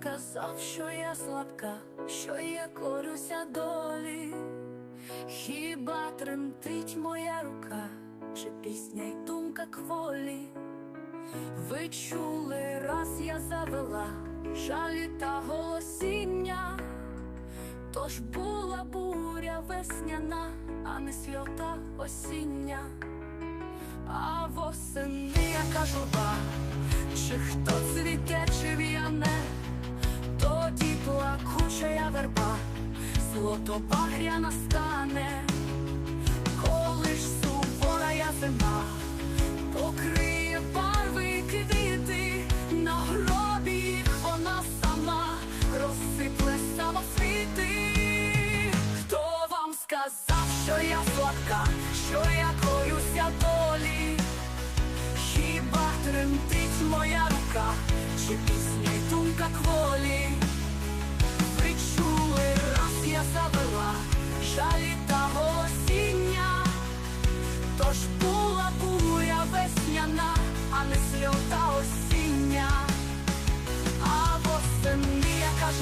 Сказав, що я слабка, що я корюся долі? Хіба тремтить моя рука, чи пісня й думка кволі? Ви чули, раз я завела жалі та голосіння, тож була буря весняна, а не сльота осіння, а восени яка журба, чи хто цвіте, верба, злото багря настане, коли ж сувора я зима покриє барви квіти, на гробі вона сама розсипле самосвіти. Хто вам сказав, що я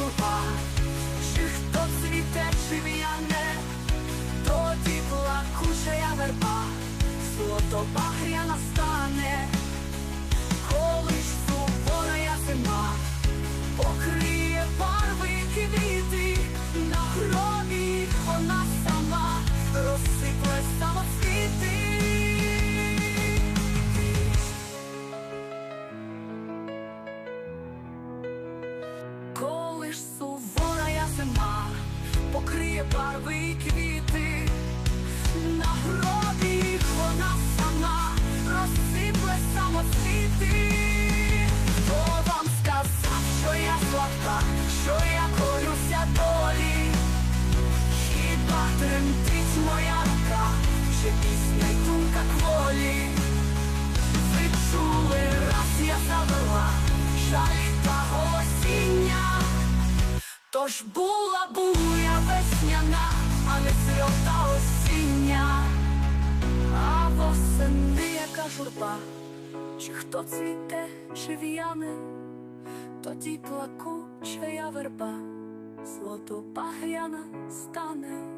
яка чи хто цвіте, чи в'яне, тоді плакуча верба, злото багря настане, покриє квіти, на гробі вона сама розсипле самоцвіти. Хто вам сказав, що я слабка, що я корюся долі? Хіба тремтить моя рука, чи пісня й думка кволі? Тож була буря весняна, а не сльота осіння, а восени яка журба, чи хто цвіте, чи в'яне, тоді плакуча я верба, злото багряна стане.